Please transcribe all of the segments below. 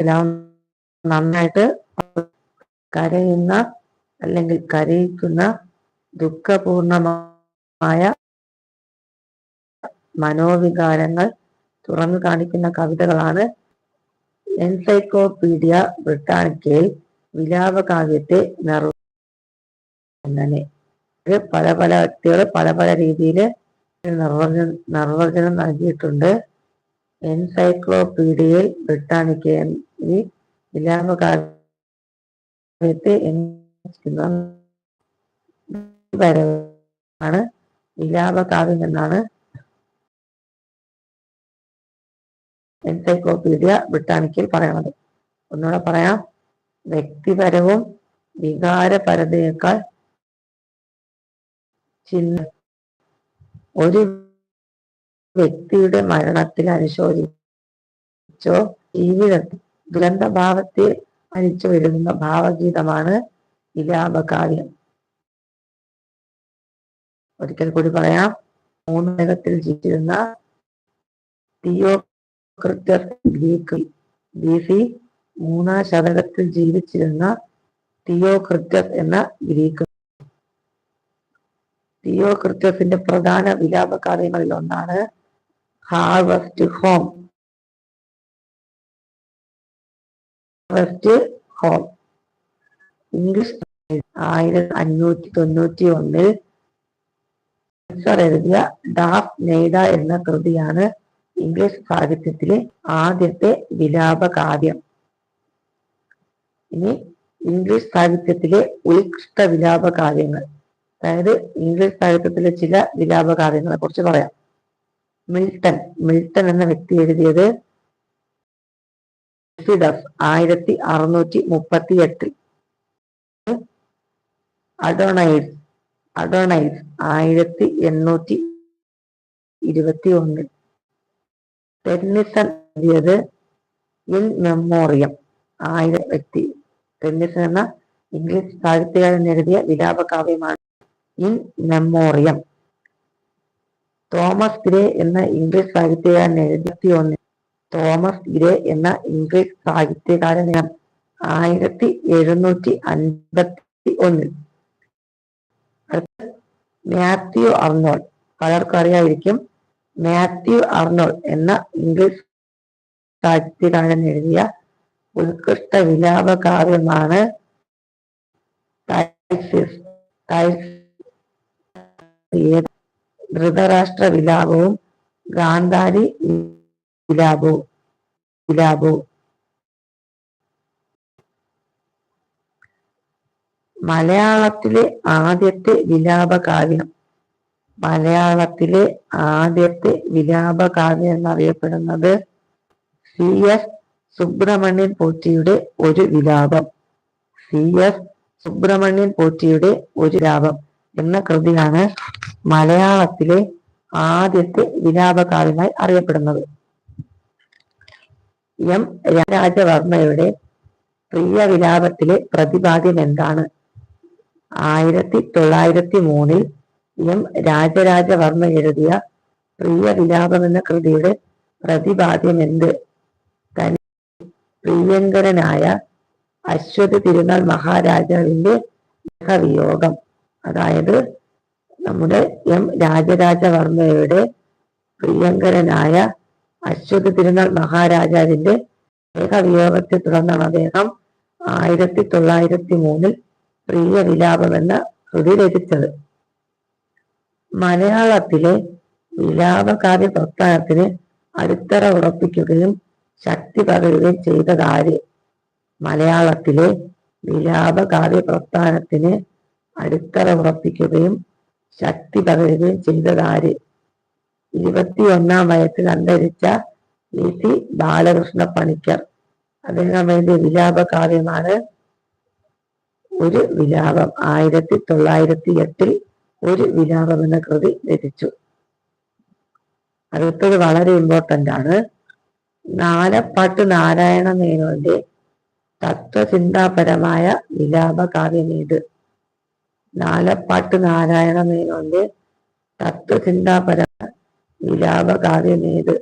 എല്ലാം നന്നായിട്ട് കരയുന്ന അല്ലെങ്കിൽ കരയിക്കുന്ന ദുഃഖപൂർണമായ മനോവികാരങ്ങൾ തുറന്നു കാണിക്കുന്ന കവിതകളാണ് എൻസൈക്ലോപീഡിയ ബ്രിട്ടാനിക്കയിൽ വിലാപകാവ്യത്തെ ഇത് പല പല വ്യക്തികൾ പല പല രീതിയിൽ നിർവചനം നിർവചനം നൽകിയിട്ടുണ്ട്. എൻസൈക്ലോപീഡിയയിൽ ബ്രിട്ടാനിക്കയിൽ വിലാപകാവ്യത്തെ ആണ് വിലാപകാവ്യം എന്നാണ് എൻസൈക്ലോപീഡിയ ബ്രിട്ടാനിക്കയിൽ പറയണത് ഒന്നുകൂടെ പറയാം. വ്യക്തിപരവും വികാരപരതയേക്കാൾ ചിഹ്ന ഒരു വ്യക്തിയുടെ മരണത്തിൽ അനുശോചിച്ചോ ജീവിതത്തിൽ ദുരന്തഭാവത്തെ അരിച്ചു വരുന്ന ഭാവഗീതമാണ് വിലാപകാവ്യം ഒരിക്കൽ കൂടി പറയാം. മൂന്ന് മേഘത്തിൽ ജീവിച്ചിരുന്ന തിയോക്രിറ്റർ ഗ്രീക്ക് ബി സി മൂന്നാം ശതകത്തിൽ ജീവിച്ചിരുന്ന തിയോക്രിറ്റർ എന്ന ഗ്രീക്ക്. തിയോക്രിറ്റസിന്റെ പ്രധാന വിലാപ കാര്യങ്ങളിൽ ഒന്നാണ് harvest home. Harvest home English ആയിരത്തി അഞ്ഞൂറ്റി തൊണ്ണൂറ്റി ഒന്നിൽ എഴുതിയ നെയ്ഡ എന്ന കൃതിയാണ് ഇംഗ്ലീഷ് സാഹിത്യത്തിലെ ആദ്യത്തെ വിലാപ കാവ്യം ഇനി ഇംഗ്ലീഷ് സാഹിത്യത്തിലെ ഉത്കൃഷ്ട വിലാപ കാവ്യങ്ങൾ അതായത് ഇംഗ്ലീഷ് സാഹിത്യത്തിലെ ചില വിലാപ കാവ്യങ്ങളെ കുറിച്ച് പറയാം. മിൽട്ടൺ മിൽട്ടൺ എന്ന വ്യക്തി എഴുതിയത് ആയിരത്തി അറുന്നൂറ്റി മുപ്പത്തി എട്ടിൽ അഡോണൈസ് അഡോണൈസ് ആയിരത്തി എണ്ണൂറ്റി ഇരുപത്തി ഒന്നിൽ ടെന്നിസൺ എഴുതിയത് ഇൻ മെമ്മോറിയം. ആയിരത്തി ടെന്നിസൺ എന്ന ഇംഗ്ലീഷ് സാഹിത്യകാരൻ എഴുതിയ വിലാപ കാവ്യമാണ് ഇൻ മെമ്മോറിയം. തോമസ് ഗ്രേ എന്ന ഇംഗ്ലീഷ് സാഹിത്യകാരൻ എഴുപത്തി ഒന്ന് തോമസ് ഗ്രേ എന്ന ഇംഗ്ലീഷ് സാഹിത്യകാരൻ ആയിരത്തി എഴുന്നൂറ്റി അൻപത്തി ഒന്നിൽ. മാത്യു അർണോൾ പലർക്കും അറിയാതിരിക്കും മാത്യു അർണോൾ എന്ന ഇംഗ്ലീഷ് സാഹിത്യകാരൻ എഴുതിയ ഉത്കൃഷ്ട വിലാപ കാവ്യമാണ് ധൃതരാഷ്ട്ര വിലാപവും ഗാന്ധാരി വിലാപവും ഗുലാബോ മലയാളത്തിലെ ആദ്യത്തെ വിലാപ മലയാളത്തിലെ ആദ്യത്തെ വിലാപ കാവ്യം എന്നറിയപ്പെടുന്നത് സി എസ് സുബ്രഹ്മണ്യൻ പോറ്റിയുടെ ഒരു വിലാപം. സി എസ് സുബ്രഹ്മണ്യൻ പോറ്റിയുടെ ഒരു ലാഭം എന്ന കൃതിയാണ് മലയാളത്തിലെ ആദ്യത്തെ വിലാപകാവ്യമായി അറിയപ്പെടുന്നത്. എം രാജവർമ്മയുടെ പ്രിയ വിലാപത്തിലെ പ്രതിപാദ്യം എന്താണ്? ആയിരത്തി തൊള്ളായിരത്തി മൂന്നിൽ എം രാജരാജവർമ്മ എഴുതിയ പ്രിയ വിലാപം എന്ന കൃതിയുടെ പ്രതിപാദ്യം എന്ത്? പ്രിയങ്കരനായ അശ്വതി തിരുനാൾ മഹാരാജാവിന്റെ വിയോഗം അതായത് നമ്മുടെ എം രാജരാജവർമ്മയുടെ പ്രിയങ്കരനായ അശ്വതി തിരുനാൾ മഹാരാജാവിന്റെ ദേഹവിയോഗത്തെ തുടർന്നാണ് അദ്ദേഹം ആയിരത്തി തൊള്ളായിരത്തി മൂന്നിൽ പ്രിയ വിലാപം എന്ന കൃതി രചിച്ചത്. മലയാളത്തിലെ വിലാപകാവ്യ പ്രസ്ഥാനത്തിന് അടിത്തറ ഉറപ്പിക്കുകയും ശക്തി പകരുകയും ചെയ്തതാര്? മലയാളത്തിലെ വിലാപകാവ്യ പ്രസ്ഥാനത്തിന് അടിത്തറ ഉറപ്പിക്കുകയും ശക്തി പകരുകയും ചെയ്തതാര്? ഇരുപത്തിയൊന്നാം വയസ്സിൽ അന്തരിച്ച സി. ബാലകൃഷ്ണ പണിക്കർ. അദ്ദേഹം വേണ്ടി വിലാപകാവ്യമാണ് ഒരു വിലാപം. ആയിരത്തി തൊള്ളായിരത്തി എട്ടിൽ ഒരു വിലാപം എന്ന കൃതി രചിച്ചു. അടുത്തത് വളരെ ഇമ്പോർട്ടന്റ് ആണ്. നാലപ്പാട്ട് നാരായണ മേനോന്റെ തത്വചിന്താപരമായ വിലാപ കാവ്യമേത് നാലപ്പാട്ട് നാരായണ മേനോന്റെ തത്വചിന്താപര വിലാപ കാവ്യമേത്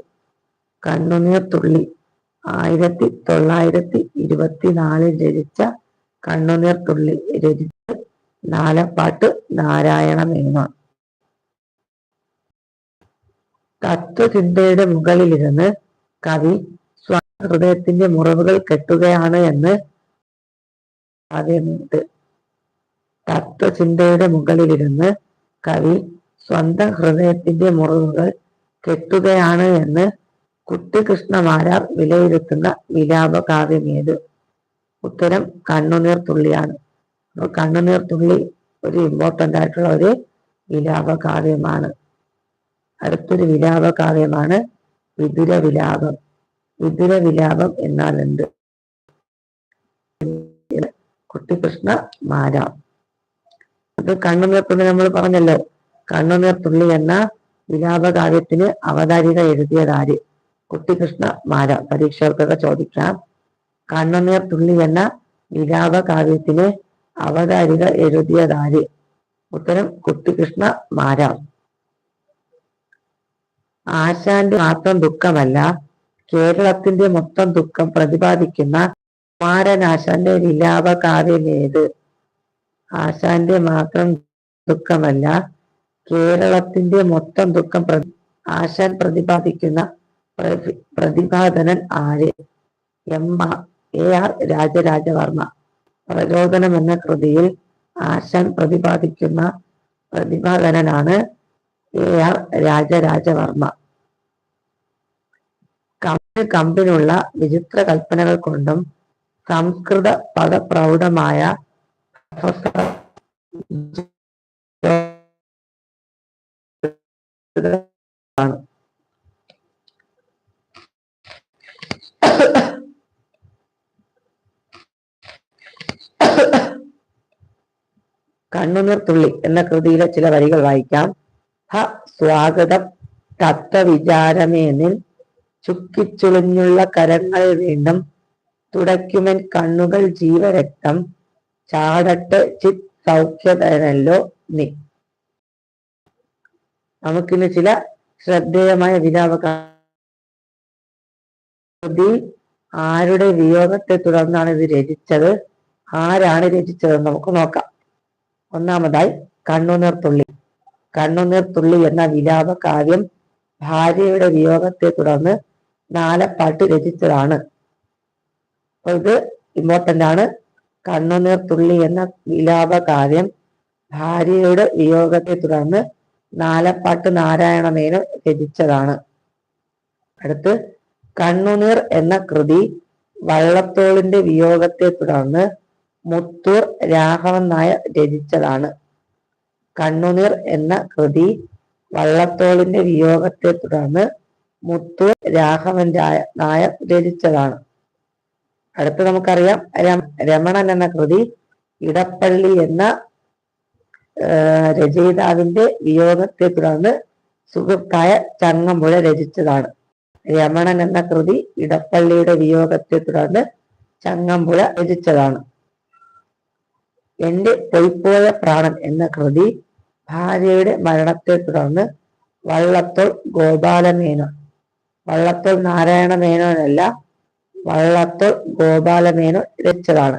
കണ്ണുനീർ തുള്ളി. ആയിരത്തി തൊള്ളായിരത്തി ഇരുപത്തിനാലിൽ രചിച്ച കണ്ണുനീർ തുള്ളി. രചിച്ച് നാലപ്പാട്ട് നാരായണ മേനോൻ തത്വചിന്തയുടെ മുകളിലിരുന്ന് കവി ഹൃദയത്തിന്റെ മുറിവുകൾ കെട്ടുകയാണ് എന്ന് തത്വചിന്തയുടെ മുകളിലിരുന്ന് കവി സ്വന്തം ഹൃദയത്തിന്റെ മുറിവുകൾ കെട്ടുകയാണ് എന്ന് കുട്ടികൃഷ്ണമാരാർ വിലയിരുത്തുന്ന വിലാപ കാവ്യമേത് ഉത്തരം കണ്ണുനീർ തുള്ളിയാണ്. കണ്ണുനീർ തുള്ളി ഒരു ഇമ്പോർട്ടന്റ് ആയിട്ടുള്ള ഒരു വിലാപ കാവ്യമാണ് അടുത്തൊരു വിലാപ കാവ്യമാണ് വിദുര വിലാപം വിദുര വിലാപം എന്നാൽ എന്ത് കുട്ടികൃഷ്ണ മാരാം അത് കണ്ണുനീർ തുള്ളി നമ്മൾ പറഞ്ഞല്ലോ. കണ്ണുനീർ തുള്ളി എന്ന വിലാപകാവ്യത്തിന് അവതാരിക എഴുതിയതാര്? കുട്ടികൃഷ്ണ മാര. പരീക്ഷകർക്കൊക്കെ ചോദിക്കാം. കണ്ണുനീർ തുള്ളി എന്ന വിലാപകാവ്യത്തിന് അവതാരിക എഴുതിയതാര്? ഉത്തരം കുട്ടികൃഷ്ണ മാര. ആശാന്റെ മാത്രം ദുഃഖമല്ല കേരളത്തിന്റെ മൊത്തം ദുഃഖം പ്രതിപാദിക്കുന്ന കുമാരനാശാന്റെ വിലാപ കാവ്യമേത് ആശാന്റെ മാത്രം ദുഃഖമല്ല കേരളത്തിന്റെ മൊത്തം ദുഃഖം ആശാൻ പ്രതിപാദിക്കുന്ന പ്രതിപാദനൻ ആര്? M A R Rajarajavarma. പ്രചോദനം എന്ന കൃതിയിൽ ആശാൻ പ്രതിപാദിക്കുന്ന പ്രതിപാദനനാണ് എ ആർ രാജരാജവർമ്മ. കമ്പിന് കമ്പിനുള്ള വിചിത്ര കൽപ്പനകൾ കൊണ്ടും സംസ്കൃത പദപ്രൗഢമായ ആണ് കണ്ണുനീർ തുള്ളി എന്ന കൃതിയിലെ ചില വരികൾ വായിക്കാം. ഹ സ്വാഗതം. തത്വവിചാരമേനിൽ ചുക്കിച്ചുളിഞ്ഞുള്ള കരങ്ങൾ വീണ്ടും തുടയ്ക്കുമൻ കണ്ണുകൾ ജീവരക്തം. ചാടട്ട് ചിത് സൗഖ്യതനല്ലോ നീ. നമുക്കിന്ന് ചില ശ്രദ്ധേയമായ വിലാപകൃതി ആരുടെ വിയോഗത്തെ തുടർന്നാണ് ഇത് രചിച്ചത്? ആരാണ് രചിച്ചതെന്ന് നമുക്ക് നോക്കാം. ഒന്നാമതായി കണ്ണുനീർ തുള്ളി. കണ്ണുനീർ തുള്ളി എന്ന വിലാപ കാവ്യം ഭാര്യയുടെ വിയോഗത്തെ തുടർന്ന് നാലപ്പാട്ട് രചിച്ചതാണ്. അപ്പൊ ഇത് ഇമ്പോർട്ടന്റ് ആണ്. കണ്ണുനീർ തുള്ളി എന്ന വിലാപ കാവ്യം ഭാര്യയുടെ വിയോഗത്തെ തുടർന്ന് നാലപ്പാട്ട് നാരായണമേനോൻ രചിച്ചതാണ്. അടുത്ത് കണ്ണുനീർ എന്ന കൃതി വള്ളത്തോളിന്റെ വിയോഗത്തെ തുടർന്ന് മുത്തൂർ രാഘവൻ നായർ രചിച്ചതാണ്. കണ്ണുനീർ എന്ന കൃതി വള്ളത്തോളിന്റെ വിയോഗത്തെ തുടർന്ന് മുത്തൂർ രാഘവൻ നായർ രചിച്ചതാണ്. അടുത്ത് നമുക്കറിയാം രമണൻ എന്ന കൃതി ഇടപ്പള്ളി എന്ന രചയിതാവിന്റെ വിയോഗത്തെ തുടർന്ന് സുഹൃത്തായ ചങ്ങമ്പുഴ രചിച്ചതാണ്. രമണൻ എന്ന കൃതി ഇടപ്പള്ളിയുടെ വിയോഗത്തെ തുടർന്ന് ചങ്ങമ്പുഴ രചിച്ചതാണ്. എന്റെ പൊയ്പോയ പ്രാണൻ എന്ന കൃതി ഭാര്യയുടെ മരണത്തെ തുടർന്ന് വള്ളത്തോൾ ഗോപാലമേനോൻ വള്ളത്തോൾ നാരായണ മേനോനല്ല വള്ളത്തോൾ ഗോപാലമേനോൻ രചിച്ചതാണ്.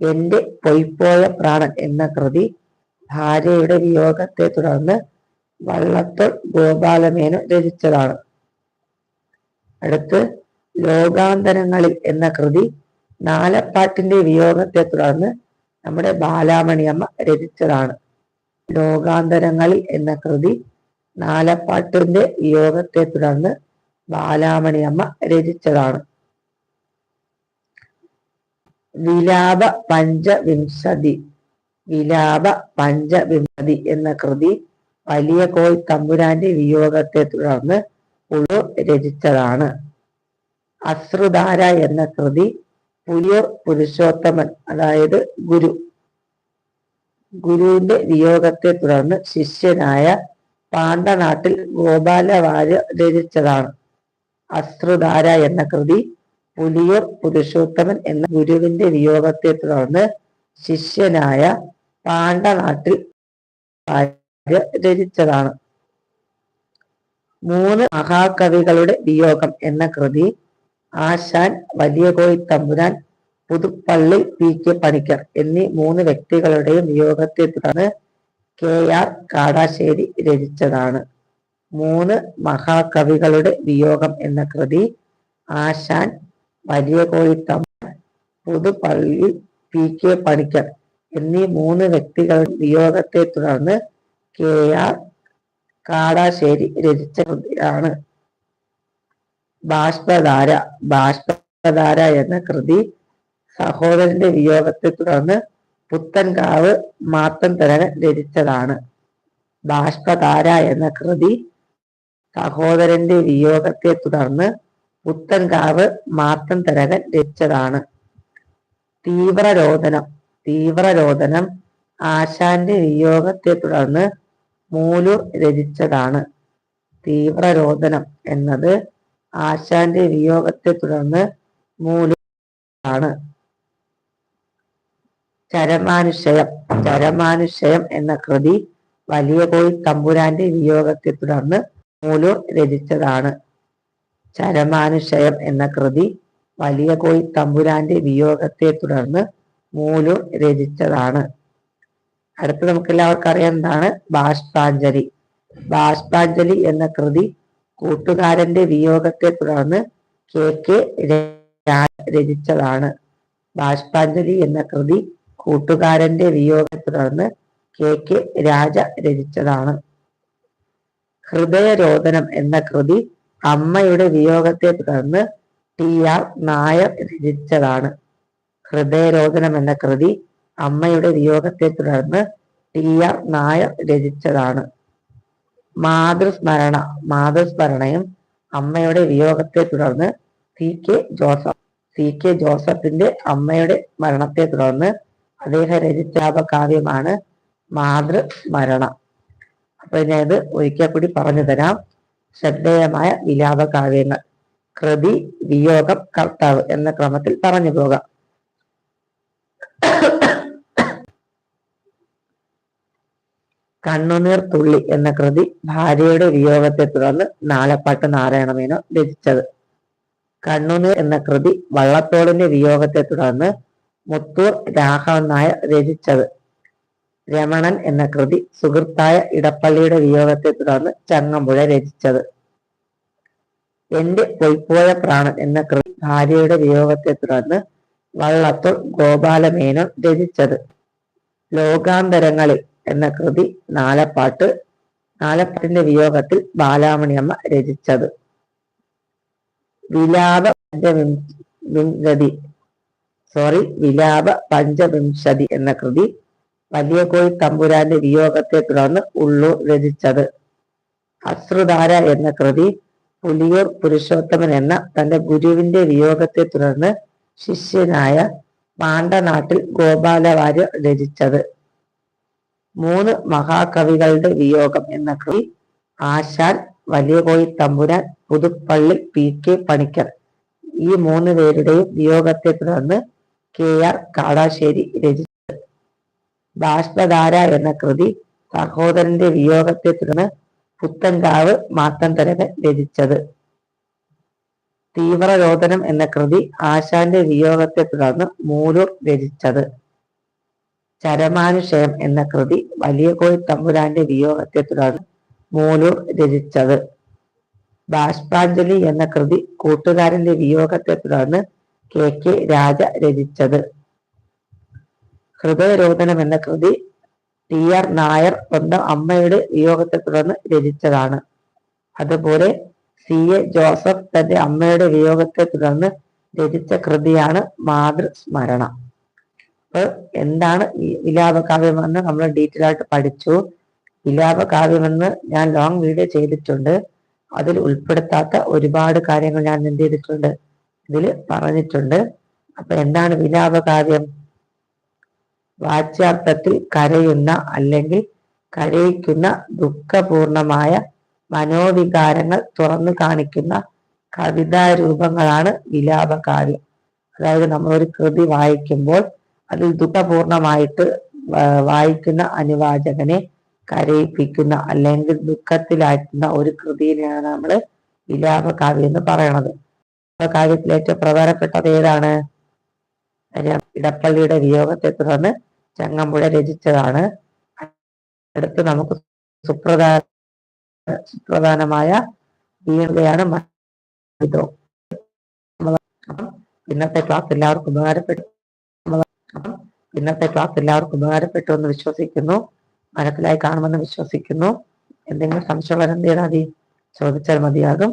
എന്റെ പൊയ്പോയ പ്രാണൻ എന്ന കൃതി ഭാര്യയുടെ വിയോഗത്തെ തുടർന്ന് വള്ളത്തോൾ ഗോപാലമേനു രചിച്ചതാണ്. അടുത്ത് ലോകാന്തരങ്ങളിൽ എന്ന കൃതി നാലപ്പാട്ടിന്റെ വിയോഗത്തെ തുടർന്ന് നമ്മുടെ ബാലാമണിയമ്മ രചിച്ചതാണ്. ലോകാന്തരങ്ങളിൽ എന്ന കൃതി നാലപ്പാട്ടിന്റെ വിയോഗത്തെ തുടർന്ന് ബാലാമണിയമ്മ രചിച്ചതാണ്. വിലാപ പഞ്ചവിംശതി വിലാപ പഞ്ചവിമതി എന്ന കൃതി വലിയ കോൽ തമ്പുരാന്റെ വിയോഗത്തെ തുടർന്ന് പുഴു രചിച്ചതാണ്. അശ്രുധാര എന്ന കൃതി പുലിയൂർ പുരുഷോത്തമൻ അതായത് ഗുരു ഗുരുവിന്റെ വിയോഗത്തെ തുടർന്ന് ശിഷ്യനായ പാണ്ഡനാട്ടിൽ ഗോപാലവാര്യ രചിച്ചതാണ്. അശ്രുധാര എന്ന കൃതി പുലിയൂർ പുരുഷോത്തമൻ എന്ന ഗുരുവിന്റെ വിയോഗത്തെ തുടർന്ന് ശിഷ്യനായ പാണ്ഡനാട്ടിൽ രചിച്ചതാണ്. മൂന്ന് മഹാകവികളുടെ വിയോഗം എന്ന കൃതി ആശാൻ വലിയ കോയി തമ്പുരാൻ പുതുപ്പള്ളി പി കെ പണിക്കർ എന്നീ മൂന്ന് വ്യക്തികളുടെയും വിയോഗത്തെ തുടർന്ന് കെ ആർ കാടാശ്ശേരി രചിച്ചതാണ്. മൂന്ന് മഹാകവികളുടെ വിയോഗം എന്ന കൃതി ആശാൻ വലിയ കോയി തമ്പുരാൻ പുതുപ്പള്ളി പി കെ പണിക്കർ എന്നീ മൂന്ന് വ്യക്തികളുടെ വിയോഗത്തെ തുടർന്ന് കെ ആർ കാടാശ്ശേരി രചിച്ച കൃതിയാണ് ബാഷ്പധാര ബാഷ്പധാര എന്ന കൃതി സഹോദരന്റെ വിയോഗത്തെ തുടർന്ന് പുത്തൻകാവ് മാത്തൻതരകൻ രചിച്ചതാണ്. ബാഷ്പധാര എന്ന കൃതി സഹോദരന്റെ വിയോഗത്തെ തുടർന്ന് പുത്തൻകാവ് മാത്തൻതരകൻ രചിച്ചതാണ്. തീവ്രരോദനം തീവ്രരോദനം ആശാന്റെ വിയോഗത്തെ തുടർന്ന് മൂലൂർ രചിച്ചതാണ്. തീവ്രരോദനം എന്നത് ആശാന്റെ വിയോഗത്തെ തുടർന്ന് മൂലൂർ ആണ്. ചരമാനുഷയം ചരമാനുഷയം എന്ന കൃതി വലിയ കോഴി തമ്പുരാന്റെ വിയോഗത്തെ തുടർന്ന് മൂലൂർ രചിച്ചതാണ്. ചരമാനുഷയം എന്ന കൃതി വലിയ കോഴി തമ്പുരാന്റെ വിയോഗത്തെ തുടർന്ന് മൂലൂർ രചിച്ചതാണ്. അടുത്ത നമുക്ക് എല്ലാവർക്കും അറിയാം എന്താണ്? ബാഷ്പാഞ്ജലി. ബാഷ്പാഞ്ജലി എന്ന കൃതി കൂട്ടുകാരന്റെ വിയോഗത്തെ തുടർന്ന് കെ കെ രചിച്ചതാണ്. ബാഷ്പാഞ്ജലി എന്ന കൃതി കൂട്ടുകാരന്റെ വിയോഗത്തെ തുടർന്ന് കെ കെ രാജ രചിച്ചതാണ്. ഹൃദയരോദനം എന്ന കൃതി അമ്മയുടെ വിയോഗത്തെ തുടർന്ന് ടി ആർ നായർ രചിച്ചതാണ്. ഹൃദയരോധനം എന്ന കൃതി അമ്മയുടെ വിയോഗത്തെ തുടർന്ന് ടി ആർ നായർ രചിച്ചതാണ്. മാതൃസ്മരണ മാതൃസ്മരണയും അമ്മയുടെ വിയോഗത്തെ തുടർന്ന് C K Joseph C K ജോസഫിന്റെ അമ്മയുടെ മരണത്തെ തുടർന്ന് അദ്ദേഹം രചിച്ച കാവ്യമാണ് മാതൃസ്മരണ. അപ്പൊ ഞാനിത് ഒരിക്കൽ കൂടി പറഞ്ഞു തരാം. ശ്രദ്ധേയമായ വിലാപ കാവ്യങ്ങൾ കൃതി വിയോഗം കർത്താവ് എന്ന ക്രമത്തിൽ പറഞ്ഞു പോകാം. കണ്ണുനീർ തുള്ളി എന്ന കൃതി ഭാര്യയുടെ വിയോഗത്തെ തുടർന്ന് നാലപ്പാട്ട് നാരായണമേനോ രചിച്ചത്. കണ്ണുനീർ എന്ന കൃതി വള്ളത്തോളിന്റെ വിയോഗത്തെ തുടർന്ന് മുത്തൂർ രാഘവൻ നായർ രചിച്ചത്. രമണൻ എന്ന കൃതി സുഹൃത്തായ ഇടപ്പള്ളിയുടെ വിയോഗത്തെ തുടർന്ന് ചങ്ങമ്പുഴ രചിച്ചത്. എന്റെ പൊയ്പോയ പ്രാണൻ എന്ന കൃതി ഭാര്യയുടെ വിയോഗത്തെ തുടർന്ന് വള്ളത്തോൾ ഗോപാലമേനോൻ രചിച്ചത്. ലോകാന്തരങ്ങളിൽ എന്ന കൃതി നാലപ്പാട്ട് നാലപ്പാട്ടിന്റെ വിയോഗത്തിൽ ബാലാമണിയമ്മ രചിച്ചത്. വിലാപ പഞ്ചവിംശതി സോറി വിലാപ പഞ്ചവിംശതി എന്ന കൃതി വലിയ കോയി തമ്പുരാന്റെ വിയോഗത്തെ തുടർന്ന് ഉള്ളൂർ രചിച്ചത്. അശ്രുധാര എന്ന കൃതി പുലിയൂർ പുരുഷോത്തമൻ എന്ന തന്റെ ഗുരുവിന്റെ വിയോഗത്തെ തുടർന്ന് ശിഷ്യനായ പാണ്ഡനാട്ടിൽ ഗോപാലവാര്യ രചിച്ചത്. മൂന്ന് മഹാകവികളുടെ വിയോഗം എന്ന കൃതി ആശാൻ വലിയകോയി തമ്പുരാൻ പുതുപ്പള്ളി പി കെ പണിക്കർ. ഈ മൂന്ന് പേരുടെയും വിയോഗത്തെ തുടർന്ന് കെ ആർ കാടാശ്ശേരി രചിച്ചത്. ബാഷ്പധാര എന്ന കൃതി സഹോദരന്റെ വിയോഗത്തെ തുടർന്ന് പുത്തങ്കാവ് മാത്തന്തരകൻ രചിച്ചത്. തീവ്രരോധനം എന്ന കൃതി ആശാന്റെ വിയോഗത്തെ തുടർന്ന് മൂലൂർ രചിച്ചത്. ചരമാനുഷയം എന്ന കൃതി വലിയ കോയി തമ്പുരാന്റെ വിയോഗത്തെ തുടർന്ന് മൂലൂർ രചിച്ചത്. ബാഷ്പാഞ്ജലി എന്ന കൃതി കൂട്ടുകാരന്റെ വിയോഗത്തെ തുടർന്ന് കെ. കെ. രാജ രചിച്ചത്. ഹൃദയരോധനം എന്ന കൃതി ടി. ആർ. നായർ സ്വന്തം അമ്മയുടെ വിയോഗത്തെ തുടർന്ന് രചിച്ചതാണ്. അതുപോലെ സി. എ. ജോസഫ് തന്റെ അമ്മയുടെ വിയോഗത്തെ തുടർന്ന് രചിച്ച കൃതിയാണ് മാതൃസ്മരണ. അപ്പൊ എന്താണ് ഈ വിലാപകാവ്യമെന്ന് നമ്മൾ ഡീറ്റെയിൽ ആയിട്ട് പഠിച്ചു. വിലാപകാവ്യമെന്ന് ഞാൻ ലോങ് വീഡിയോ ചെയ്തിട്ടുണ്ട്. അതിൽ ഉൾപ്പെടുത്താത്ത ഒരുപാട് കാര്യങ്ങൾ ഞാൻ എന്ത് ചെയ്തിട്ടുണ്ട്? ഇതിൽ പറഞ്ഞിട്ടുണ്ട്. അപ്പൊ എന്താണ് വിലാപകാവ്യം? വാച്യാർത്ഥത്തിൽ കരയുന്ന അല്ലെങ്കിൽ കരയിക്കുന്ന ദുഃഖപൂർണമായ മനോവികാരങ്ങൾ തുറന്നു കാണിക്കുന്ന കവിതാരൂപങ്ങളാണ് വിലാപകാവ്യം. അതായത് നമ്മൾ ഒരു കൃതി വായിക്കുമ്പോൾ അതിൽ ദുഃഖപൂർണമായിട്ട് വായിക്കുന്ന അനുവാചകനെ കരയിപ്പിക്കുന്ന അല്ലെങ്കിൽ ദുഃഖത്തിലാക്കുന്ന ഒരു കൃതിയിലാണ് നമ്മൾ വിലാപകാവ്യം എന്ന് പറയണത്. കാവ്യത്തിൽ ഏറ്റവും പ്രധാനപ്പെട്ടത് ഏതാണ്? ഇടപ്പള്ളിയുടെ വിയോഗത്തെ തുടർന്ന് ചങ്ങമ്പുഴ രചിച്ചതാണ്. അടുത്ത് നമുക്ക് സുപ്രധാന സുപ്രധാനമായ വീണുകയാണ് ഇന്നത്തെ ക്ലാസ് എല്ലാവർക്കും ഉപകാരപ്പെട്ടു. ഇന്നത്തെ ക്ലാസ് എല്ലാവർക്കും ഉപകാരപ്പെട്ടു എന്ന് വിശ്വസിക്കുന്നു. മനസ്സിലായി കാണുമെന്ന് വിശ്വസിക്കുന്നു. എന്തെങ്കിലും സംശയമുള്ള എന്ത് മതി? ചോദിച്ചാൽ മതിയാകും.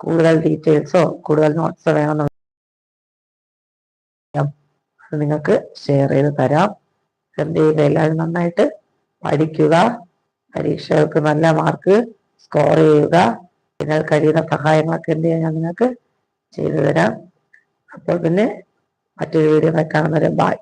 കൂടുതൽ ഡീറ്റെയിൽസോ കൂടുതൽ നോട്ട്സോ വേണമെന്ന് അത് നിങ്ങൾക്ക് ഷെയർ ചെയ്ത് തരാം. എന്ത് ചെയ്യുക എല്ലാവരും നന്നായിട്ട് പഠിക്കുക. പരീക്ഷകൾക്ക് നല്ല മാർക്ക് സ്കോർ ചെയ്യുക. നിങ്ങൾ കഴിയുന്ന സഹായങ്ങളൊക്കെ എന്ത് ചെയ്യാൻ ഞാൻ നിങ്ങൾക്ക് ചെയ്തു തരാം. അപ്പോൾ പിന്നെ മറ്റൊരു വീഡിയോ കാണുന്നവരെ ബായ്